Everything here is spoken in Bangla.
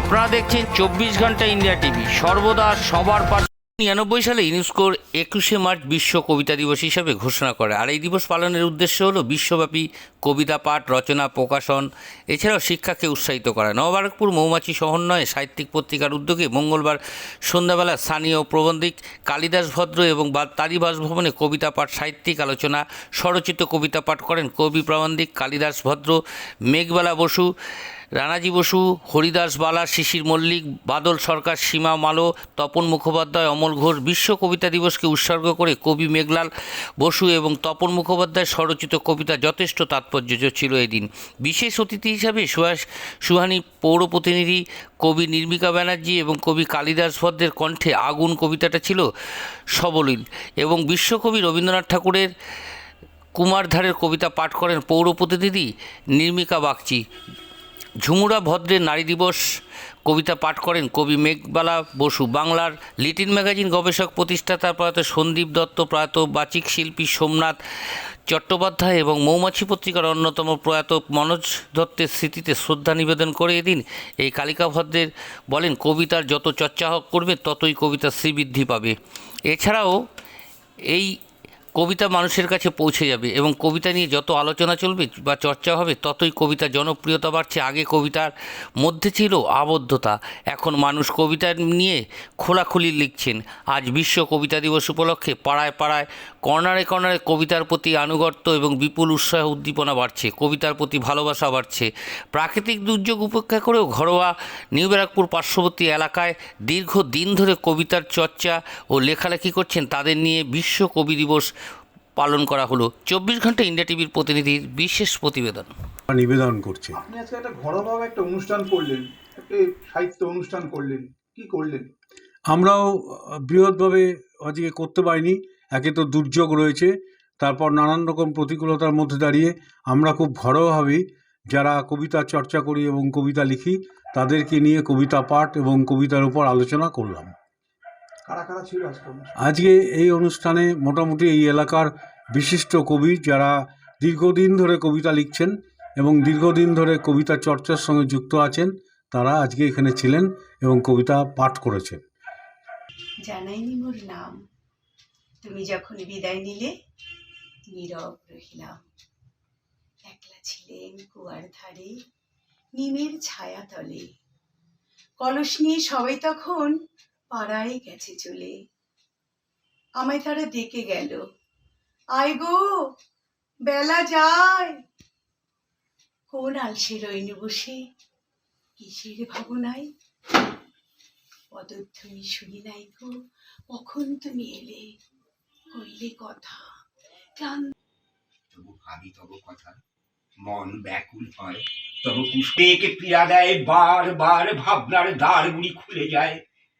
আপনারা দেখছেন চব্বিশ ঘণ্টা ইন্ডিয়া টিভি। সর্বদা সবার পাশে নিরানব্বই সালে ইউনেস্কোর একুশে মার্চ বিশ্ব কবিতা দিবস হিসাবে ঘোষণা করে। আর এই দিবস পালনের উদ্দেশ্য হলো বিশ্বব্যাপী কবিতা পাঠ, রচনা, প্রকাশন, এছাড়াও শিক্ষাকে উৎসাহিত করা। নববারকপুর মৌমাছি সমন্বয়ে সাহিত্যিক পত্রিকার উদ্যোগে মঙ্গলবার সন্ধ্যাবেলা স্থানীয় প্রবন্ধিক কালিদাস ভদ্র এবং তারই বাসভবনে কবিতা পাঠ, সাহিত্যিক আলোচনা, স্বরচিত কবিতা পাঠ করেন কবি প্রবন্ধিক কালিদাস ভদ্র, মেঘবেলা বসু রানাজি বসু, হরিদাস বালা, শিশির মল্লিক, বাদল সরকার, সীমা মালো, তপন মুখোপাধ্যায়, অমল ঘোষ, বিশ্ব কবিতা দিবসকে উৎসর্গ করে কবি মেঘলাল বসু এবং তপন মুখোপাধ্যায় স্বরচিত কবিতা যথেষ্ট তাৎপর্য ছিল এদিন। বিশেষ অতিথি হিসাবে সুহাস সুহানি পৌর প্রতিনিধি, কবি নির্মিকা ব্যানার্জি এবং কবি কালিদাস ভদ্রের কণ্ঠে আগুন কবিতাটা ছিল সবলীল এবং বিশ্বকবি রবীন্দ্রনাথ ঠাকুরের কুমারধারের কবিতা পাঠ করেন পৌর প্রতিনিধি নির্মিকা বাগচি। ঝুমুরা ভদ্রের নারী দিবস কবিতা পাঠ করেন কবি মেঘবালা বসু। বাংলার লিটিন ম্যাগাজিন গবেষক, প্রতিষ্ঠাতা প্রয়াত সন্দীপ দত্ত, প্রয়াত বাচিক শিল্পী সোমনাথ চট্টোপাধ্যায় এবং মৌমাছি পত্রিকার অন্যতম প্রয়াত মনোজ দত্তের স্মৃতিতে শ্রদ্ধা নিবেদন করে এদিন এই কালিকা ভদ্রের বলেন, কবিতার যত চর্চা করবে, ততই কবিতার শ্রীবৃদ্ধি পাবে। এছাড়াও এই কবিতা মানুষের কাছে পৌঁছে যাবে এবং কবিতা নিয়ে যত আলোচনা চলবে বা চর্চা হবে, ততই কবিতা জনপ্রিয়তা বাড়ছে। আগে কবিতার মধ্যে ছিল আবদ্ধতা, এখন মানুষ কবিতা নিয়ে খোলাখুলি লিখছেন। আজ বিশ্ব কবিতা দিবস উপলক্ষে পাড়ায় পাড়ায়, কর্নারে কর্নারে কবিতার প্রতি আনুগত্য এবং বিপুল উৎসাহ উদ্দীপনা বাড়ছে, কবিতার প্রতি ভালোবাসা বাড়ছে। প্রাকৃতিক দুর্যোগ উপেক্ষা করেও ঘরোয়া নিউ ব্যারাকপুর পার্শ্ববর্তী এলাকায় দীর্ঘ দিন ধরে কবিতার চর্চা ও লেখালেখি করছেন। তাদের নিয়ে বিশ্ব কবি দিবস পালন করা হলো। চব্বিশ ঘণ্টা ইন্ডিয়া টিভির প্রতিনিধির বিশেষ প্রতিবেদন। নিবেদন করছে। আপনি আজকে একটা ঘরোয়াভাবে একটা অনুষ্ঠান করলেন একটা সাহিত্য অনুষ্ঠান করলেন কি করলেন? আমরাও বৃহৎভাবে আজকে করতে পারিনি। একে তো দুর্যোগ রয়েছে তারপর নানান রকম প্রতিকূলতার মধ্যে দাঁড়িয়ে আমরা খুব ঘরোয়াভাবেই যারা কবিতা চর্চা করি এবং কবিতা লিখি তাদেরকে নিয়ে কবিতা পাঠ এবং কবিতার উপর আলোচনা করলাম। আজকে এই অনুষ্ঠানে মোটামুটি এই এলাকার বিশিষ্ট কবি যারা দীর্ঘদিন ধরে কবিতা লিখছেন এবং দীর্ঘদিন ধরে কবিতা চর্চার সঙ্গে যুক্ত আছেন তারা আজকে এখানে ছিলেন এবং কবিতা পাঠ করেছেন। জানাইনি মোর নাম। তুমি যখন বিদায় নিলে নীরব রহিলাম। একলা ছিলেন কুয়ার ধারে নিমের ছায়া তলে কলস নিয়ে সবাই তখন পাড়ায় গেছে চলে। আমায় তারা ডেকে গেল। আয় গো, বেলা যায়। কোন আলসে রইনু বসে? কিসের ভাবনায়? পদধ্বনি শুনি নাই গো, কখন তুমি এলে? কইলে কথা, ক্লান্ত। তবু ভাবি তব কথা, মন ব্যাকুল হয়। তবু পুষ্পেকে পীড়া দেয় বার বার ভাবনার দ্বারগুলি খুলে যায়।